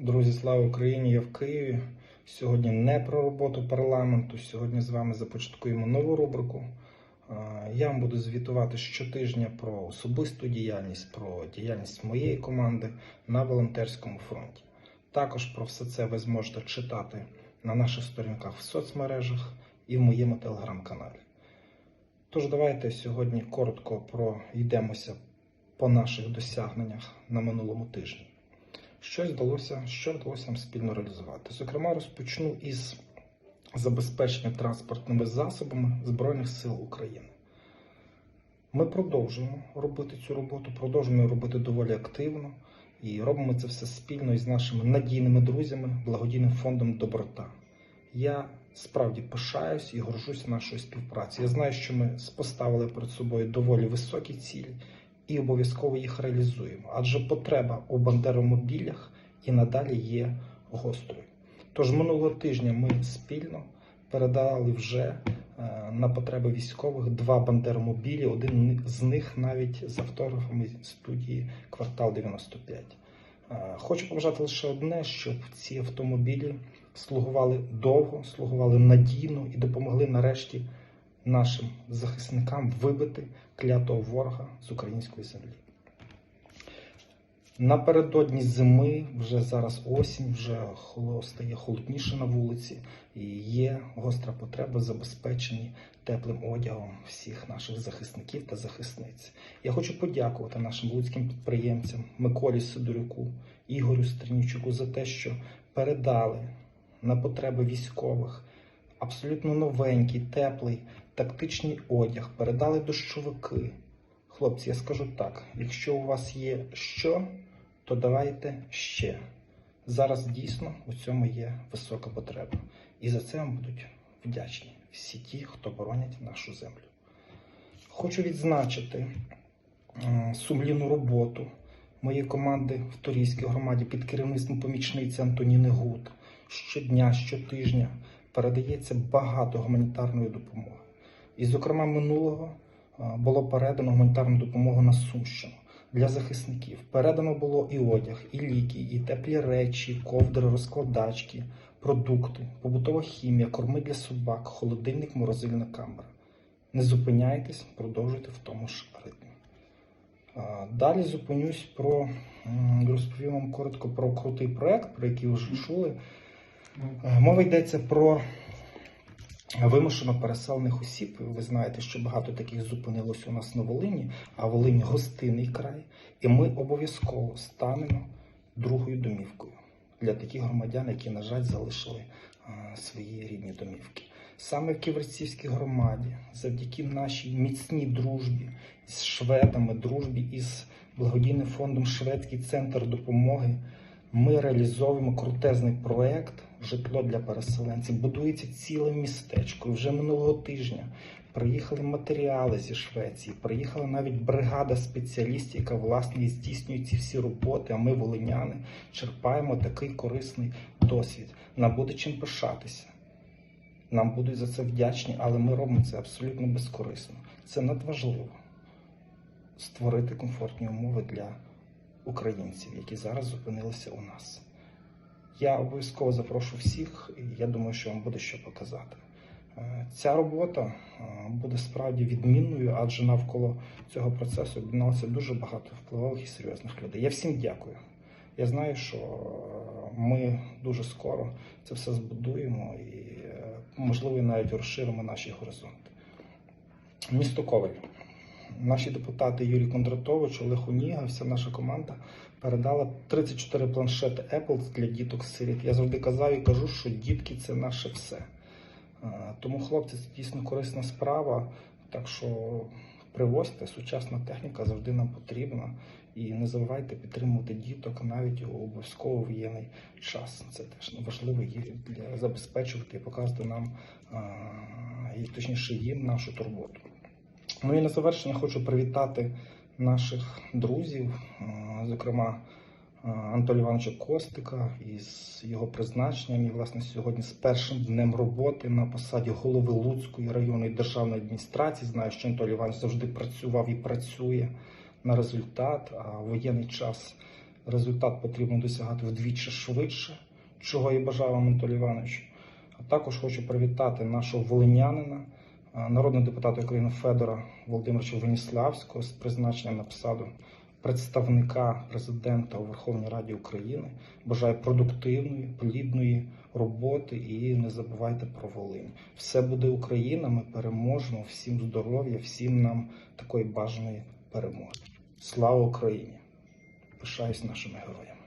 Друзі, слава Україні! Я в Києві. Сьогодні не про роботу парламенту. Сьогодні з вами започаткуємо нову рубрику. Я вам буду звітувати щотижня про особисту діяльність, про діяльність моєї команди на волонтерському фронті. Також про все це ви зможете читати на наших сторінках в соцмережах і в моєму телеграм-каналі. Тож давайте сьогодні коротко пройдемося по наших досягненнях на минулому тижні. Що вдалося, що вдалося спільно реалізувати? Зокрема, розпочну із забезпечення транспортними засобами Збройних сил України. Ми продовжуємо робити цю роботу, продовжуємо робити доволі активно і робимо це все спільно із нашими надійними друзями, благодійним фондом Доброта. Я справді пишаюсь і горжусь нашою співпрацею. Я знаю, що ми поставили перед собою доволі високі цілі і обов'язково їх реалізуємо, адже потреба у бандеромобілях і надалі є гострою. Тож минулого тижня ми спільно передали вже е, на потреби військових два бандеромобілі. Один з них навіть з автографами студії Квартал 95. Е, Хочу побажати лише одне, щоб ці автомобілі слугували довго, слугували надійно і допомогли нарешті нашим захисникам вибити клятого ворога з української землі. Напередодні зими, вже зараз осінь, вже стає холодніше на вулиці, і є гостра потреба в забезпеченні теплим одягом всіх наших захисників та захисниць. Я хочу подякувати нашим луцьким підприємцям Миколі Сидорюку, Ігорю Стрінчуку за те, що передали на потреби військових абсолютно новенький, теплий, тактичний одяг, передали дощовики. Хлопці, я скажу так: якщо у вас є що, то давайте ще. Зараз дійсно у цьому є висока потреба. І за це вам будуть вдячні всі ті, хто боронять нашу землю. Хочу відзначити сумлінну роботу моєї команди в Торійській громаді під керівництвом помічниці Антоніни Гуд. Щодня, щотижня передається багато гуманітарної допомоги. І, зокрема, минулого е, було передано гуманітарну допомогу на Сумщину для захисників. Передано було і одяг, і ліки, і теплі речі, ковдри, розкладачки, продукти, побутова хімія, корми для собак, холодильник, морозильна камера. Не зупиняйтесь, продовжуйте в тому ж ритмі. Далі зупинюсь про розповім вам коротко про крутий проект, про який вже чули. Е, Мова йдеться про вимушено переселених осіб. Ви знаєте, що багато таких зупинилось у нас на Волині, а Волинь гостинний край. І ми обов'язково станемо другою домівкою для таких громадян, які, на жаль, залишили свої рідні домівки. Саме в Ківерцівській громаді, завдяки нашій міцній дружбі з шведами, дружбі із благодійним фондом Шведський центр допомоги, ми реалізовуємо крутезний проект Житло для переселенців. Будується ціле містечко. Вже минулого тижня приїхали матеріали зі Швеції, приїхала навіть бригада спеціалістів, яка власне здійснює ці всі роботи. А ми, волиняни, черпаємо такий корисний досвід. Нам буде чим пишатися. Нам будуть за це вдячні, але ми робимо це абсолютно безкорисно. Це надважливо створити комфортні умови для українців, які зараз зупинилися у нас. Я обов'язково запрошу всіх, і я думаю, що вам буде що показати. Е, Ця робота е, буде справді відмінною, адже навколо цього процесу об'єдналося дуже багато впливових і серйозних людей. Я всім дякую. Я знаю, що е, ми дуже скоро це все збудуємо і, можливо, навіть розширимо наші горизонти. Місто Коваль. Наші депутати Юрій Кондратович, Олег Уніга, вся наша команда передала 34 планшети Apple для діток сиріт. Я завжди казав і кажу, що дітки це наше все. Тому, хлопці, це дійсно корисна справа. Так що привозьте, сучасна техніка завжди нам потрібна. І не забувайте підтримувати діток навіть у обов'язково воєнний час. Це теж важливо для забезпечувати і показувати нам, точніше їм нашу турботу. Ну і на завершення хочу привітати наших друзів, зокрема Анатолія Івановича Костика із його призначенням. І, власне, сьогодні з першим днем роботи на посаді голови Луцької районної державної адміністрації. Знаю, що Анатолій Іванович завжди працював і працює на результат, а в воєнний час результат потрібно досягати вдвічі швидше, чого і бажав вам Анатолій Іванович. А також хочу привітати нашого волинянина, народного депутата України Федора Володимировича Веніславського з призначенням на посаду представника президента у Верховній Раді України. Бажаю продуктивної, плідної роботи і не забувайте про Волинь. Все буде Україна. Ми переможемо. Всім здоров'я, всім нам такої бажаної перемоги. Слава Україні! Пишаюсь нашими героями.